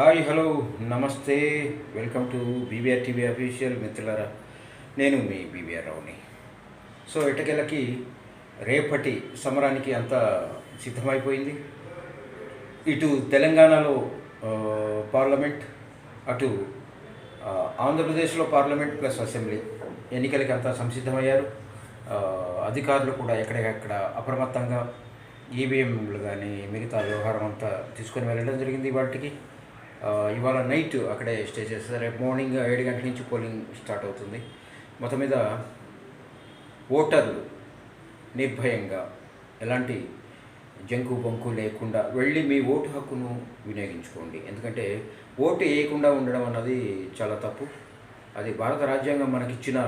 Hi hello నమస్తే. Welcome to BBR TV official మిత్రులారా. నేను మీ బీబీఆర్ రావుని సో ఇటకెళ్ళకి రేపటి సమరానికి అంతా సిద్ధమైపోయింది. ఇటు తెలంగాణలో పార్లమెంట్ అటు ఆంధ్రప్రదేశ్లో పార్లమెంట్ ప్లస్ అసెంబ్లీ ఎన్నికలకి అంతా సంసిద్ధమయ్యారు. అధికారులు కూడా ఎక్కడికక్కడ అప్రమత్తంగా ఈవీఎంలు కానీ మిగతా వ్యవహారం అంతా తీసుకొని వెళ్ళడం జరిగింది వాటికి ఇవాళ నైట్ అక్కడే స్టే చేస్తారు రేపు మార్నింగ్ ఏడు గంటల నుంచి పోలింగ్ స్టార్ట్ అవుతుంది. మొత్తం మీద ఓటర్లు నిర్భయంగా ఎలాంటి జంకు బొంకు లేకుండా వెళ్ళి మీ ఓటు హక్కును వినియోగించుకోండి. ఎందుకంటే ఓటు వేయకుండా ఉండడం అన్నది చాలా తప్పు. అది భారత రాజ్యాంగం మనకిచ్చిన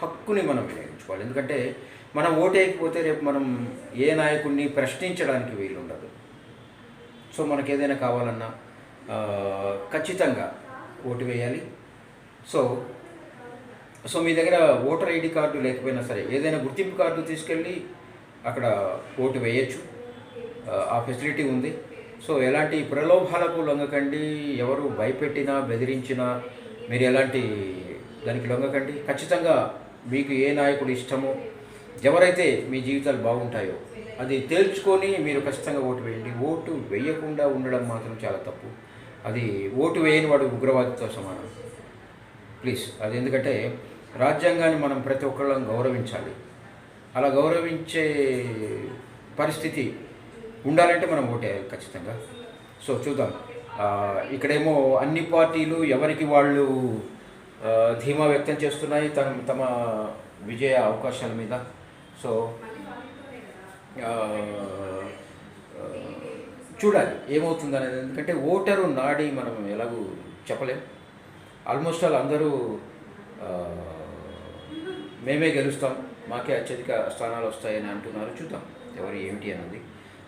హక్కుని మనం వినియోగించుకోవాలి. ఎందుకంటే మనం ఓటు వేయకపోతే రేపు మనం ఏ నాయకుడిని ప్రశ్నించడానికి వీలుండదు. సో మనకు ఏదైనా కావాలన్నా ఖచ్చితంగా ఓటు వేయాలి. సో సో మీ దగ్గర ఓటర్ ఐడి కార్డు లేకపోయినా సరే ఏదైనా గుర్తింపు కార్డు తీసుకెళ్ళి అక్కడ ఓటు వేయచ్చు. ఆ, ఫెసిలిటీ ఉంది. సో ఎలాంటి ప్రలోభాలకు లొంగకండి. ఎవరు భయపెట్టినా బెదిరించినా మీరు ఎలాంటి దానికి లొంగకండి. ఖచ్చితంగా మీకు ఏ నాయకుడు ఇష్టమో ఎవరైతే మీ జీవితాలు బాగుంటాయో అది తేల్చుకొని మీరు ఖచ్చితంగా ఓటు వేయండి. ఓటు వేయకుండా ఉండడం మాత్రం చాలా తప్పు. అది ఓటు వేయని వాడు ఉగ్రవాదితో సమానం. ప్లీజ్ అది ఎందుకంటే రాజ్యాంగాన్ని మనం ప్రతి ఒక్కళ్ళం గౌరవించాలి. అలా గౌరవించే పరిస్థితి ఉండాలంటే మనం ఓటేయాలి ఖచ్చితంగా. సో చూద్దాం. ఇక్కడేమో అన్ని పార్టీలు ఎవరికి వాళ్ళు ధీమా వ్యక్తం చేస్తున్నాయి తమ తమ విజయ అవకాశాల మీద. సో చూడాలి ఏమవుతుంది అనేది ఎందుకంటే ఓటరు నాడి మనం ఎలాగూ చెప్పలేం. ఆల్మోస్ట్ ఆల్ అందరూ మేమే గెలుస్తాం మాకే అత్యధిక స్థానాలు వస్తాయని అంటున్నారు. చూద్దాం ఎవరు ఏమిటి అన్నది.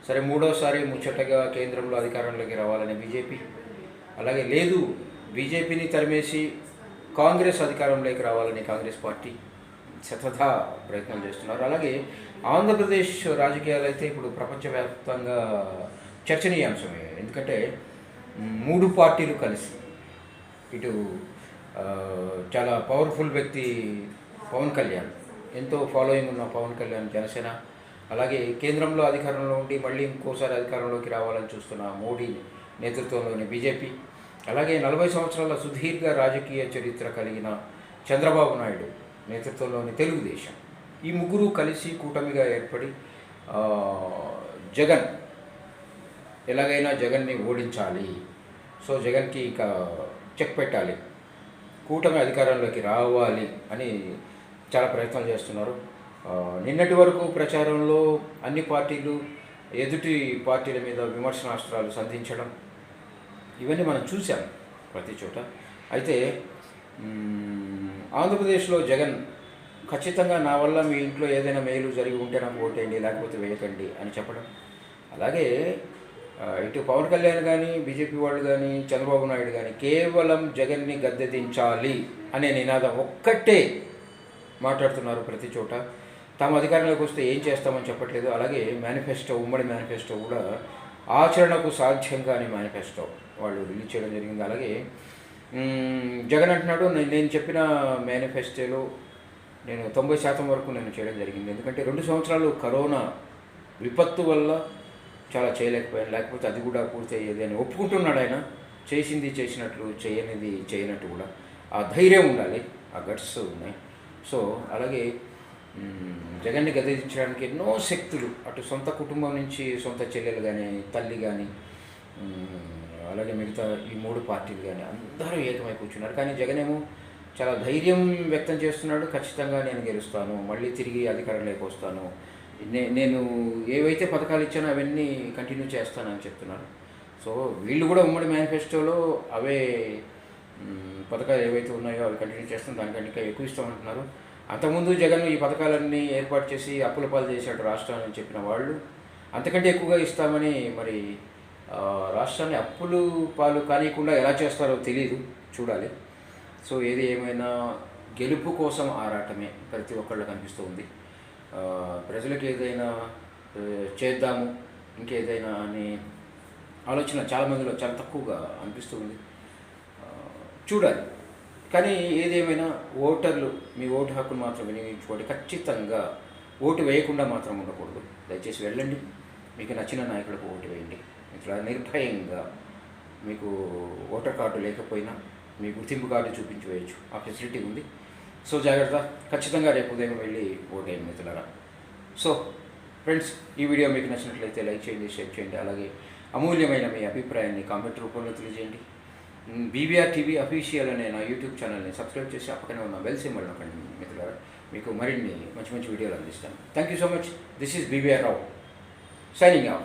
సరే మూడోసారి ముచ్చటగా కేంద్రంలో అధికారంలోకి రావాలని బీజేపీ. అలాగే లేదు బీజేపీని తరిమేసి కాంగ్రెస్ అధికారంలోకి రావాలని కాంగ్రెస్ పార్టీ శతథ ప్రయత్నం చేస్తున్నారు. అలాగే ఆంధ్రప్రదేశ్ రాజకీయాలు అయితే ఇప్పుడు ప్రపంచవ్యాప్తంగా చర్చనీయాంశమే ఎందుకంటే మూడు పార్టీలు కలిసి ఇటు చాలా పవర్ఫుల్ వ్యక్తి పవన్ కళ్యాణ్ ఎంతో ఫాలోయింగ్ ఉన్న పవన్ కళ్యాణ్ జనసేన అలాగే కేంద్రంలో అధికారంలో ఉండి మళ్ళీ ఇంకోసారి అధికారంలోకి రావాలని చూస్తున్న మోడీ నేతృత్వంలోని బీజేపీ అలాగే నలభై సంవత్సరాల సుదీర్ఘ రాజకీయ చరిత్ర కలిగిన చంద్రబాబు నాయుడు నేతృత్వంలోని తెలుగుదేశం. ఈ ముగ్గురు కలిసి కూటమిగా ఏర్పడి జగన్ ఎలాగైనా జగన్ని ఓడించాలి. సో జగన్కి ఇక చెక్ పెట్టాలి. కూటమి అధికారంలోకి రావాలి అని చాలా ప్రయత్నాలు చేస్తున్నారు. నిన్నటి వరకు ప్రచారంలో అన్ని పార్టీలు ఎదుటి పార్టీల మీద విమర్శనాస్త్రాలు సంధించడం ఇవన్నీ మనం చూసాం ప్రతి చోట. అయితే ఆంధ్రప్రదేశ్లో జగన్ ఖచ్చితంగా నా వల్ల మీ ఇంట్లో ఏదైనా మేలు జరిగి ఉంటే నాకు ఓటేయండి లేకపోతే వేయకండి అని చెప్పడం. అలాగే ఇటు పవన్ కళ్యాణ్ కానీ బీజేపీ వాళ్ళు కానీ చంద్రబాబు నాయుడు కానీ కేవలం జగన్ని గద్దె దించాలి అనే నినాదం ఒక్కటే మాట్లాడుతున్నారు ప్రతి చోట. తాము అధికారంలోకి వస్తే ఏం చేస్తామని చెప్పట్లేదు. అలాగే మేనిఫెస్టో ఉమ్మడి మేనిఫెస్టో కూడా ఆచరణకు సాధ్యం కాని మేనిఫెస్టో వాళ్ళు రిలీజ్ చేయడం జరిగింది. అలాగే జగన్ అంటున్నాడు "నేను- నేను చెప్పిన మేనిఫెస్టోలో నేను తొంభై శాతం వరకు నేను చేయడం జరిగింది. ఎందుకంటే రెండు సంవత్సరాలు కరోనా విపత్తు వల్ల చాలా చేయలేకపోయాను. లేకపోతే అది కూడా పూర్తి అయ్యేది అని ఒప్పుకుంటున్నాడు ఆయన. చేసింది చేసినట్లు చేయనిది చేయనట్టు కూడా ఆ ధైర్యం ఉండాలి. ఆ గట్స్ ఉన్నాయి. సో అలాగే జగన్ని గదించడానికి ఎన్నో శక్తులు అటు సొంత కుటుంబం నుంచి సొంత చెల్లెలు కానీ తల్లి కానీ అలాగే మిగతా ఈ మూడు పార్టీలు కానీ అందరూ ఏకమై కూర్చున్నారు. కానీ జగన్ ఏమో చాలా ధైర్యం వ్యక్తం చేస్తున్నాడు. ఖచ్చితంగా నేను గెలుస్తాను. మళ్ళీ తిరిగి అధికారంలోకి వస్తాను. నేను ఏవైతే పథకాలు ఇచ్చానో అవన్నీ కంటిన్యూ చేస్తానని చెప్తున్నారు. సో వీళ్ళు కూడా ఉమ్మడి మేనిఫెస్టోలో అవే పథకాలు ఏవైతే ఉన్నాయో అవి కంటిన్యూ చేస్తాం దానికంటే ఇంకా ఎక్కువ ఇస్తామంటున్నారు. అంతకుముందు జగన్ ఈ పథకాలన్నీ ఏర్పాటు చేసి అప్పుల పాలు చేశాడు రాష్ట్రాన్ని చెప్పిన వాళ్ళు. అంతకంటే ఎక్కువగా ఇస్తామని మరి రాష్ట్రాన్ని అప్పులు పాలు కానియకుండా ఎలా చేస్తారో తెలియదు చూడాలి. సో ఏది ఏమైనా గెలుపు కోసం ఆరాటమే ప్రతి ఒక్కళ్ళు కనిపిస్తూ ఉంది. ప్రజలకు ఏదైనా చేద్దాము ఇంకేదైనా అని ఆలోచన చాలా మందిలో చాలా తక్కువగా అనిపిస్తుంది చూడాలి. కానీ ఏదేమైనా ఓటర్లు మీ ఓటు హక్కును మాత్రం వినియోగించుకోండి. ఖచ్చితంగా ఓటు వేయకుండా మాత్రం ఉండకూడదు. దయచేసి వెళ్ళండి. మీకు నచ్చిన నాయకులకు ఓటు వేయండి. ఇట్లా నిర్భయంగా మీకు ఓటర్ కార్డు లేకపోయినా మీ గుర్తింపు కార్డు చూపించి వేయచ్చు. ఆ ఫెసిలిటీ ఉంది. సో జాగ్రత్త. ఖచ్చితంగా రేపు ఉదయం వెళ్ళి ఓటేయండి మిత్రులరా. సో ఫ్రెండ్స్ ఈ వీడియో మీకు నచ్చినట్లయితే లైక్ చేయండి షేర్ చేయండి. అలాగే అమూల్యమైన మీ అభిప్రాయాన్ని కామెంట్ రూపంలో తెలియజేయండి. బీబీఆర్ టీవీ అఫీషియల్ అనే నా యూట్యూబ్ ఛానల్ని సబ్స్క్రైబ్ చేసి ఆ పక్కనే ఉన్న బెల్ సింబల్ నొక్కండి మిత్రులారా. మీకు మరిన్ని మంచి మంచి వీడియోలు అందిస్తాను. Thank you so much this is BBR Rao signing off